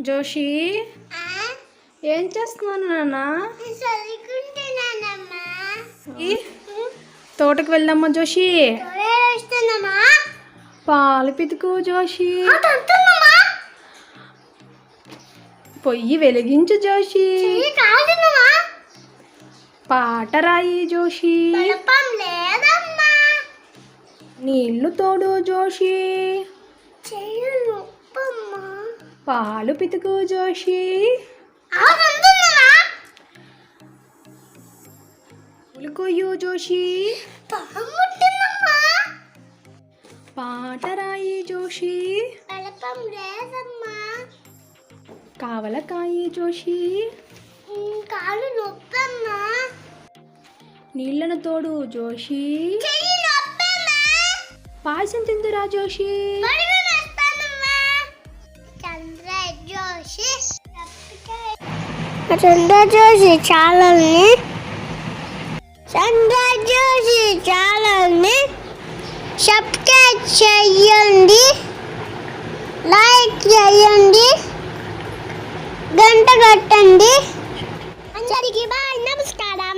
జోషి ఏం చేస్తున్నాను నాన్న? తోటకు వెళ్దామా జోషి? పాలు పితుకు జోషి. పొయ్యి వెలిగించు జోషి. పాట రాయి జోషి. నీళ్ళు తోడు జోషి. పాలు పితుకు జోషి. అవునంటున్నామా పూలు కొయ్యు జోషి. పాముట్టున్నామా పాట రాయి జోషి. కావలకాయి జోషి. కాలు నొప్పమ్మా నీళ్ళను తోడు జోషి. పాయసం తిందురా జోషి. చందా చూసి చాలని చందా చూసి ఛానల్ని సబ్స్క్రైబ్ చేయండి లైక్ చేయండి గంట కట్టండి. అందరికీ బాయ్ నమస్కారం.